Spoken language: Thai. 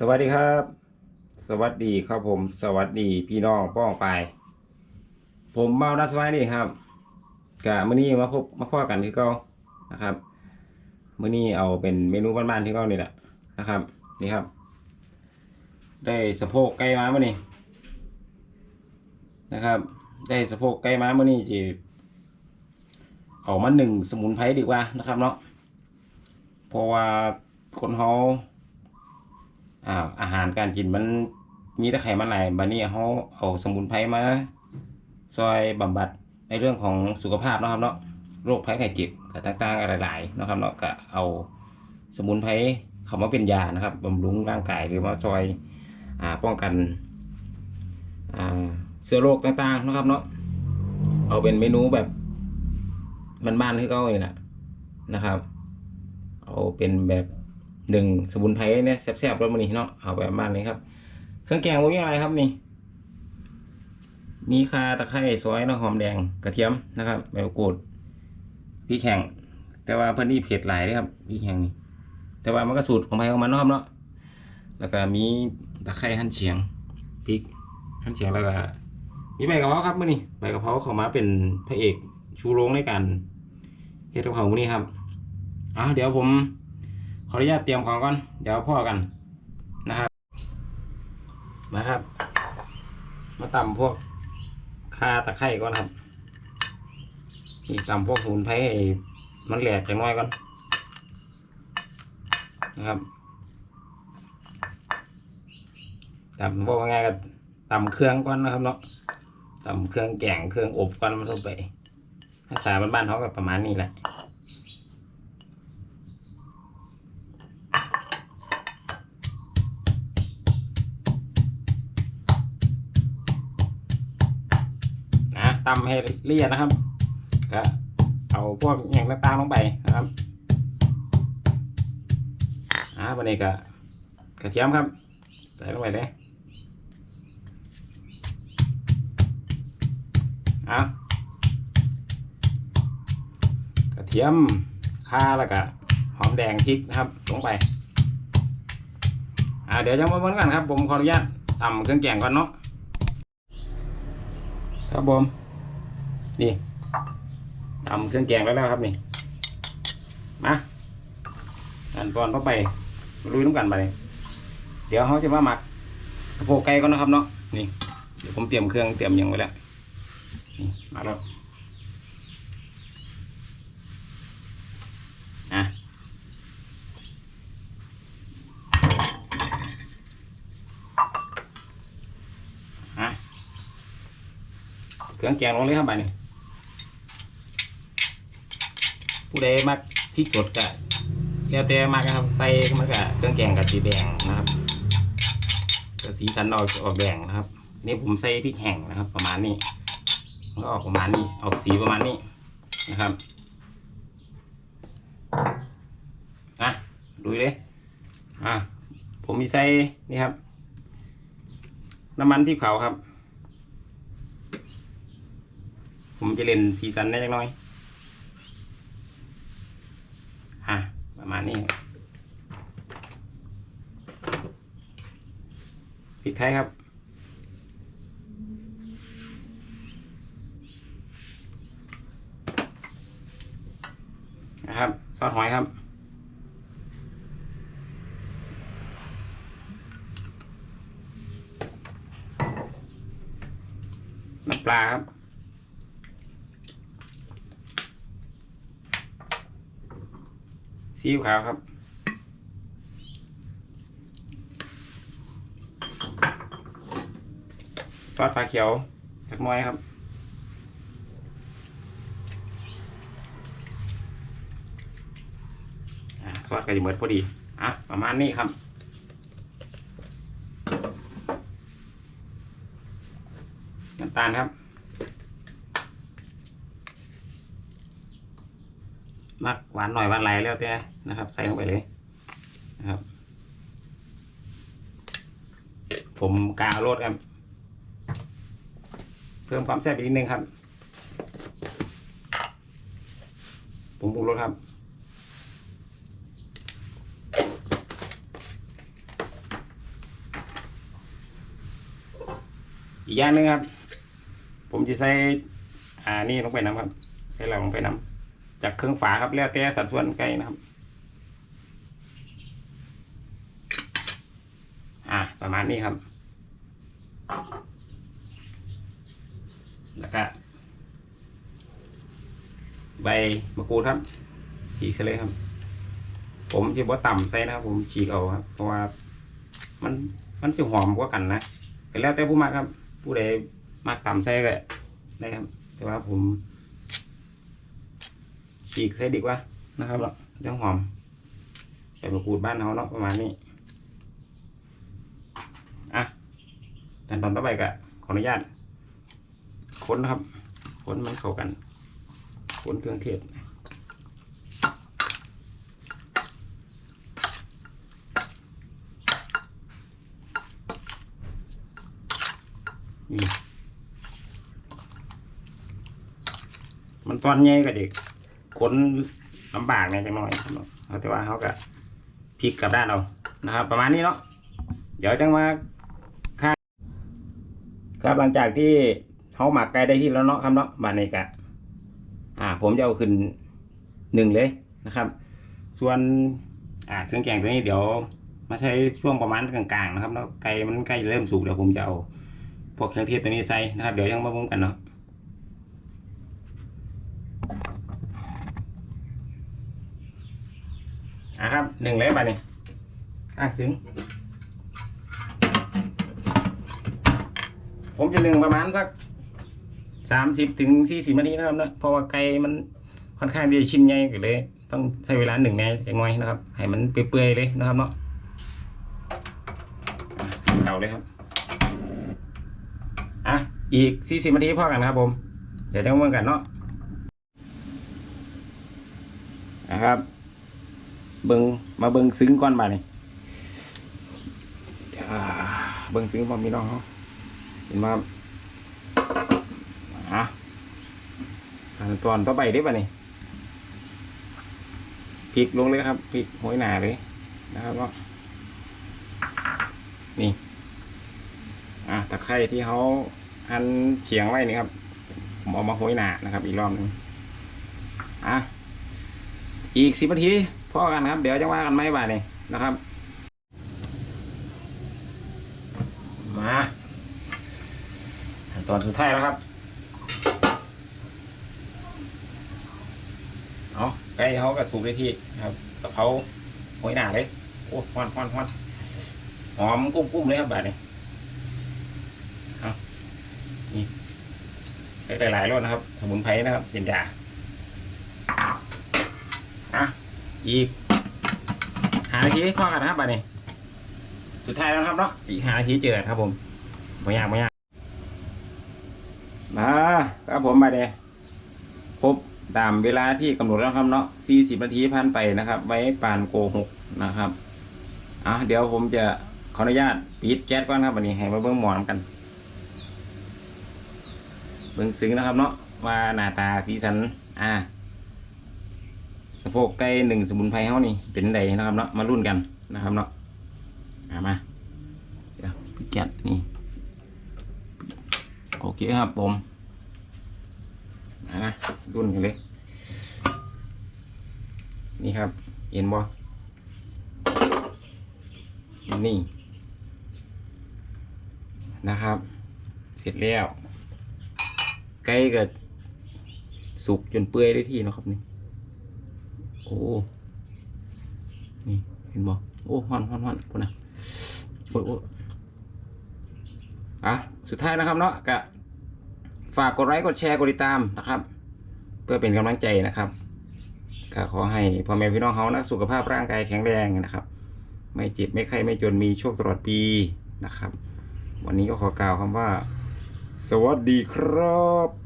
สวัสดีครับ สวัสดีครับผม สวัสดีพี่น้องป้องไป ผมเมาดัสไว้นี่ครับกะมื้อนี้มาพบมาพ่อกันที่เก่านะครับมื้อนี้เอาเป็นเมนูบ้านๆที่เก่านี่แหละนะครับ นี่ครับ ได้สะโพกไก่มามื้อนี้นะครับ ได้สะโพกไก่มามื้อนี้จีเอามาหนึ่งสมุนไพรดีกว่านะครับเนาะเพราะว่าคนเฮา อ่าอาหารการกินมันมีแต่ไขมันหลายบัดนี้เขาเอาสมุนไพรมาซอยบำบัดในเรื่องของสุขภาพนะครับเนาะโรคภัยไข้เจ็บต่างๆอะไรหลายๆนะครับเนาะก็เอาสมุนไพรเขามาเป็นยานะครับบำรุงร่างกายหรือว่าซอยอ่าป้องกันอ่าเชื้อโรคต่างๆนะครับเนาะเอาเป็นเมนูแบบบ้านๆที่เขาเลยนะนะครับ เอาเป็นแบบ หนึ่งสมุนไพรเนี่ยแซ่บๆรสมันนี่เนาะเอาแบบบ้านนี้ครับ เครื่องแกงมีอะไรครับนี่ มีข่าตะไคร้ซอยเนาะหอมแดงกระเทียมนะครับใบมะกรูดพริกแห้งแต่ว่าเพิ่นนี่เผ็ดหลายเด้อครับพริกแห้งนี่แต่ว่ามันก็สูตรของไผของมันเนาะครับเนาะแล้วก็มีตะไคร้หั่นเฉียงพริกหั่นเฉียงแล้วก็มีใบกะเพราครับมื้อนี้ใบกะเพราเข้ามาเป็นพระเอกชูโรงในการเฮ็ดกะเพรามื้อนี้ครับอะเดี๋ยวผม ออนุญาตเตรียมของก่อน เดี๋ยวพ่อกันนะครับมาครับ มาตำพวกข่าตะไคร้ก่อนครับนี่ตำพวกสมุนไพรให้มันแหลกจังน้อยก่อนนะครับตำพวกง่ายก็ตำเครื่องก่อนนะครับเนาะตำเครื่องแกงเครื่องอบก่อนมันต้องไปภาษาบ้านๆเขาก็ประมาณนี้แหละ ตำให้ละเอียดนะครับ ก็เอาพวกอย่างต่างๆลงไปนะครับอ่าวันนี้ก็กระเทียมครับใส่ลงไปเลยเอากระเทียมข่าแล้วก็หอมแดงพริกนะครับลงไปอ่าเดี๋ยวจะมาบิ่งกันครับ ผมขออนุญาตตำเครื่องแกงก่อนเนาะครับผม นี่ทำเครื่องแกงแล้วแล้วครับนี่ มาอันตอนเข้าไปลุยน้ำกันไป เดี๋ยวเขาจะมาหมักสะโพกไก่ก่อนนะครับเนาะ นี่ เดี๋ยวผมเตรียมเครื่องเตรียมหยังไว้แล้ว นี่มาแล้วอะเครื่องแกงลงเลยครับบานี้ ผู้ใดมักพริกสดก็แล้วแต่มากนะครับ ใส่มันก็เครื่องแกงกับสีแดงนะครับก็สีสันออกออกแดงนะครับ นี่ผมใส่พริกแห้งนะครับ ประมาณนี้ก็ออกประมาณนี้ออกสีประมาณนี้นะครับอะดูเลยอะผมมีใส่นี่ครับ น้ำมันพริกเผาครับ ผมจะเล่นสีสันได้จักน่อย อะ ประมาณนี้พริก ไทยครับนะครับซอสหอยครับน้ำปลาครับซีอิ๊วขาวครับ ซอสปลาเขียวสักหน้อยครับซอสก็จะเหมือนพอดีอะประมาณนี้ครับน้ำตาลครับมักหวานหน่อยหวานไหลแล้วแต่นะครับ ใส่ลงไปเลยนะครับ ผมกาโรดครับ เพิ่มความแซ่บอีกนิดนึงครับผมปรุงรสครับ อีกอย่างนึงครับ ผมจะใส่อ่านี่ลงไปน้ำครับ ใส่เหล้าลงไปน้ำจากเครื่องฝาครับแล้วแต่สัดส่วนไก่นะครับ อ่าประมาณนี้ครับ แล้วก็ ใบมะกรูดครับ ฉีกใส่เลยครับ ผมที่บ่ต่ำใส่นะครับ ผมฉีกเอาครับ เพราะว่ามันมันจะหอมกว่ากันนะแต่แล้วแต่ผู้มักครับ ผู้ใดมักต่ำใส่ก็ได้ครับ แต่ว่าผม ฉีกใส่ดีกว่านะครับเนาะจะหอมใส่มะกรูดบ้านเขาเนาะประมาณนี้อะขั้นตอนต่อไปก็ขออนุญาต ค้นนะครับค้นมันเข้ากันค้นเครื่องเทศนี่มันตอนใหญ่ก็เด็กขนลำบากเนี่ยจังหน่อยแต่ว่าเขาก็พลิกกลับด้านเอานะครับ ประมาณนี้เนาะเดี๋ยวจังมาครับหลังจากที่ เขาหมักไก่ได้ที่แล้วเนาะครับเนาะบานนี้กะอ่า ผมจะเอาขึ้นหนึ่งเลยนะครับ ส่วน อ่าเครื่องแกงตัวนี้เดี๋ยว มาใช้ช่วงประมาณกลางๆนะครับแล้วไก่มันใกล้เริ่มสุกเดี๋ยวผมจะเอาพวกเครื่องเทศตัวนี้ใส่นะครับ เดี๋ยวยังมาบุ้มกันเนาะอะครับหนึ่งเลยบาทนี่อะถึงผมจะหนึ่งประมาณสัก สามสิบถึงสี่สิบนาทีนะครับเนาะเพราะว่าไก่มันค่อนข้างที่จะชิ้นใหญ่ก็เลย ต้องใช้เวลาหนึ่งแน่อย่างน้อยนะครับ ให้มันเปื่อยๆเลยนะครับเนาะอะเตาเลยครับอะอีกสี่สิบนาทีพอกันนะครับ ผม เดี๋ยวจะมาเบิ่งกันเนาะนะครับ เบิ่งมาเบิ่งซึ้งก่อนมานี่อ่าเบิ่งซึ้งพอมีน้องเขาเห็นมา อะขั้นตอนต่อไปได้ป่ะนี่พริกลงเลยครับพริกโหยหนาเลยนะครับเนาะนี่ อะตะไคร้ที่เขาหั่นเฉียงไว้นี่ครับผมเอามาโหยหนานะครับ อีกรอบหนึ่งอะอีกสิบนาทีพอกันครับ เดี๋ยวจะว่ากันไหมบ่ายนี่นะครับ มาขั้นตอนสุดท้ายแล้วครับ เอา ไก่เขาก็สุกได้ที่ครับกะเพราโหยหนาเลยโอ้ฮอนฮอนฮอนหอมกุ้มๆเลยครับบ่ายนี่ใช้หลายๆรสนะครับ สมุนไพรนะครับเป็นยาอะอีกหานาทีพอกันนะครับบัดนี้ สุดท้ายแล้วครับเนาะอีกหานาทีเจอครับผมไม่ยากไม่ยากมาครับผมมาเดครบ ตามเวลาที่กำหนดแล้วครับเนาะ40 นาทีผ่านไปนะครับ ไว้ปานโกหกนะครับอะเดี๋ยวผมจะขออนุญาตปิดแก๊สก่อนครับวันนี้ให้มาเบิ่งหมอนกันเบิ่งซึ้งนะครับเนาะว่าหน้าตาสีสันอ่าสะโพกไก่หนึ่งสมุนไพรเฮานี่เป็นไดนะครับเนาะมารุ่นกันนะครับเนาะามาเดี๋ยวพี่แกะนี่โอเคครับผม อ่ารุ่นกันเลย นี่ครับ เห็นบ่นี่นะครับ เสร็จแล้วไก่ก็สุกจนเปื่อยได้ที่นะครับนี่ โอ้ นี่เห็นบ่โอ้ฮอนฮอนฮอนพุ่นนะโอ้ยโอ้อะสุดท้ายนะครับเนาะก็ ฝากกดไลค์กดแชร์กดติดตามนะครับ เพื่อเป็นกำลังใจนะครับก็ขอให้พ่อแม่พี่น้องเขานะสุขภาพร่างกายแข็งแรงนะครับ ไม่เจ็บไม่ไข้ไม่จนมีโชคตลอดปีนะครับ วันนี้ก็ขอกล่าวคำว่า สวัสดีครับ